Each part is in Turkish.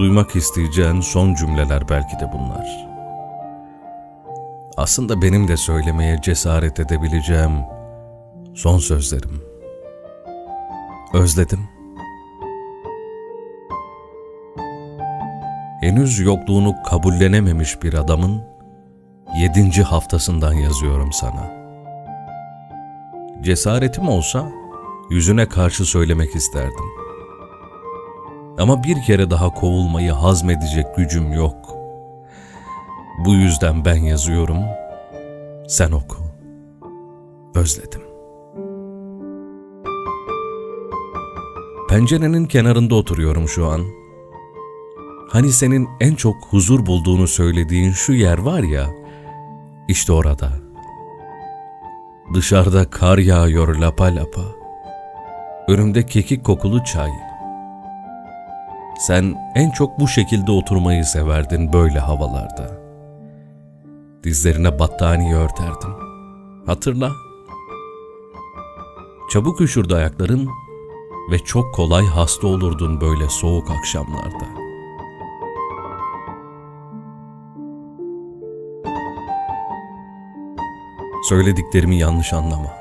duymak isteyeceğin son cümleler belki de bunlar. Aslında benim de söylemeye cesaret edebileceğim son sözlerim. Özledim. Henüz yokluğunu kabullenememiş bir adamın yedinci haftasından yazıyorum sana. Cesaretim olsa yüzüne karşı söylemek isterdim. Ama bir kere daha kovulmayı hazmedecek gücüm yok. Bu yüzden ben yazıyorum, sen oku. Özledim. Pencerenin kenarında oturuyorum şu an. Hani senin en çok huzur bulduğunu söylediğin şu yer var ya, işte orada. Dışarıda kar yağıyor lapa lapa. Önümde kekik kokulu çay. Sen en çok bu şekilde oturmayı severdin böyle havalarda. Dizlerine battaniye örterdim. Hatırla. Çabuk üşürdü ayakların ve çok kolay hasta olurdun böyle soğuk akşamlarda. Söylediklerimi yanlış anlama.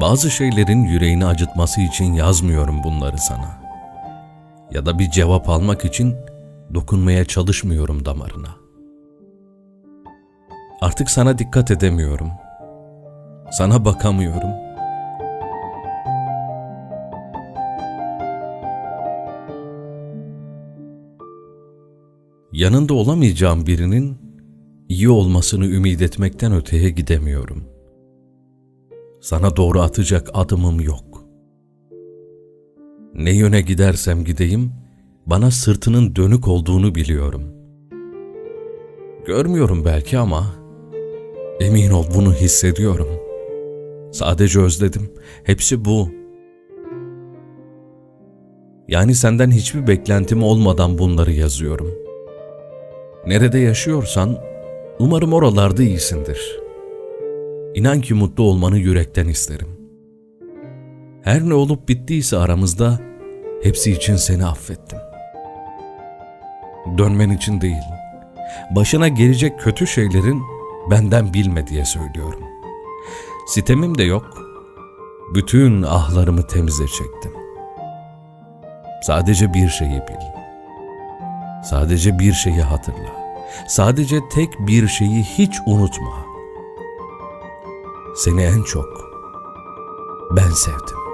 Bazı şeylerin yüreğini acıtması için yazmıyorum bunları sana. Ya da bir cevap almak için dokunmaya çalışmıyorum damarına. Artık sana dikkat edemiyorum. Sana bakamıyorum. Yanında olamayacağım birinin iyi olmasını ümit etmekten öteye gidemiyorum. Sana doğru atacak adımım yok. Ne yöne gidersem gideyim, bana sırtının dönük olduğunu biliyorum. Görmüyorum belki ama emin ol bunu hissediyorum. Sadece özledim. Hepsi bu. Yani senden hiçbir beklentim olmadan bunları yazıyorum. Nerede yaşıyorsan umarım oralarda iyisindir. İnan ki mutlu olmanı yürekten isterim. Her ne olup bittiyse aramızda hepsi için seni affettim. Dönmen için değil, başına gelecek kötü şeylerin benden bilme diye söylüyorum. Sitemim de yok, bütün ahlarımı temize çektim. Sadece bir şeyi bil. Sadece bir şeyi hatırla. Sadece tek bir şeyi hiç unutma. Seni en çok ben sevdim.